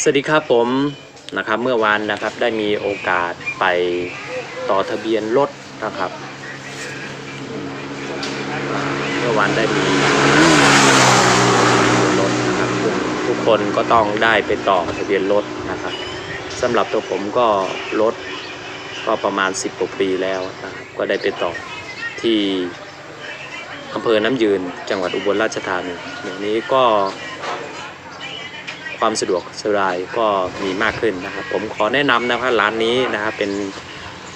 สวัสดีครับผมนะครับเมื่อวานนะครับได้มีโอกาสไปต่อทะเบียนรถนะครับ เมื่อวานได้มีรถนะครับทุกคนก็ต้องได้ไปต่อทะเบียนรถนะครับสำหรับตัวผมก็รถก็ประมาณ 10กว่าปีแล้วนะครับก็ได้ไปต่อที่อำเภอน้ำยืนจังหวัดอุบลราชธานีอย่างนี้ก็ ความสะดวกสบายก็มีมากขึ้นนะครับ ผมขอแนะนำนะครับร้านนี้นะครับเป็น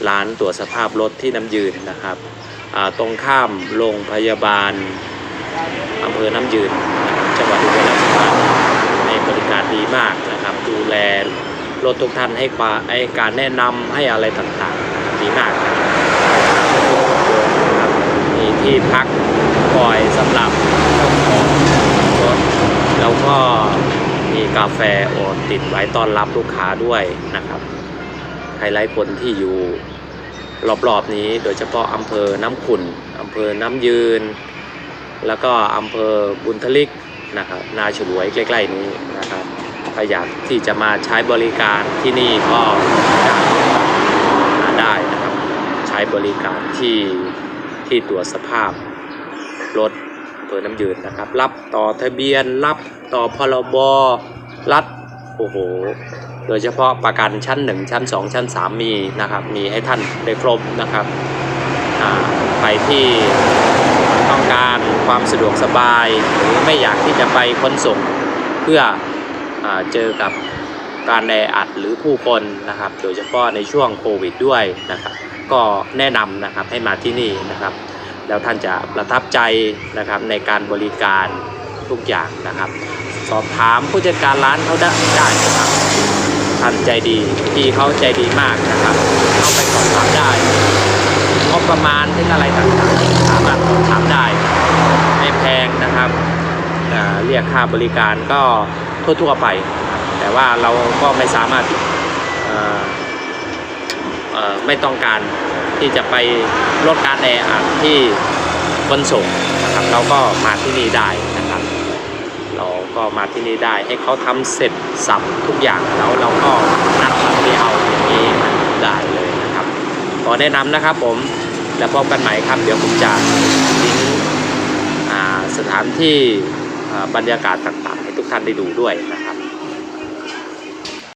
ร้านตรวจสภาพรถที่น้ำยืนนะครับตรงข้ามโรงพยาบาลอำเภอน้ำยืนจังหวัดอุบลราชธานีให้บริการดีมากนะครับ ดูแลรถทุกท่านให้ความให้การแนะนำให้อะไรต่างๆนะครับดีมากนะครับนะครับมีที่พักคอยสำหรับเจ้าของรถแล้วก็ กาแฟโอนติดไว้ต้อนรับลูกค้าด้วยนะครับไฮไลท์คนที่อยู่รอบๆนี้โดยเฉพาะอำเภอน้ำขุนอำเภอน้ำยืน แล้วก็อำเภอบุญทลิกนะครับนาฉลวยใกล้ๆนี้นะครับถ้าอยากที่จะมาใช้บริการที่นี่ก็ได้มาได้นะครับ ใช้บริการที่ที่ตรวจสภาพรถ ภอน้ำยืนนะครับ รับต่อทะเบียน รับต่อพรบรับโอ้โหโดยเฉพาะประกันชั้น 1 ชั้น 2 ชั้น 3 มีนะครับ มีให้ท่านได้ครบนะครับไปที่ต้องการความสะดวกสบาย หรือไม่อยากที่จะไปขนส่งเพื่ออเจอกับการแออัดหรือผู้คนนะครับ โดยเฉพาะในช่วงโควิดด้วยนะครับ ก็แนะนำนะครับให้มาที่นี่นะครับ แล้วท่านจะประทับใจนะครับในการบริการทุกอย่างนะครับ สอบถามผู้จัดการร้านเขาได้ได้นะครับท่านใจดีพี่เขาใจดีมากนะครับเข้าไปสอบถามได้งบประมาณถึงอะไรต่างๆสามารถสอบถามได้ไม่แพงนะครับเเรียกค่าบริการก็ทั่วๆไป แต่ว่าเราก็ไม่สามารถไม่ต้องการ ที่จะไปลดการแออัดที่ขนส่งนะครับเราก็มาที่นี่ได้นะครับ เราก็มาที่นี่ได้ให้เขาทำเสร็จสับทุกอย่างแล้วเราก็นัดมาที่เอาอย่างนี้ได้เลยนะครับขอแนะนำนะครับผมแล้วพบกันใหม่ครับ เดี๋ยวผมจะลิงก์สถานที่บรรยากาศต่างๆ ให้ทุกท่านได้ดูด้วยนะครับ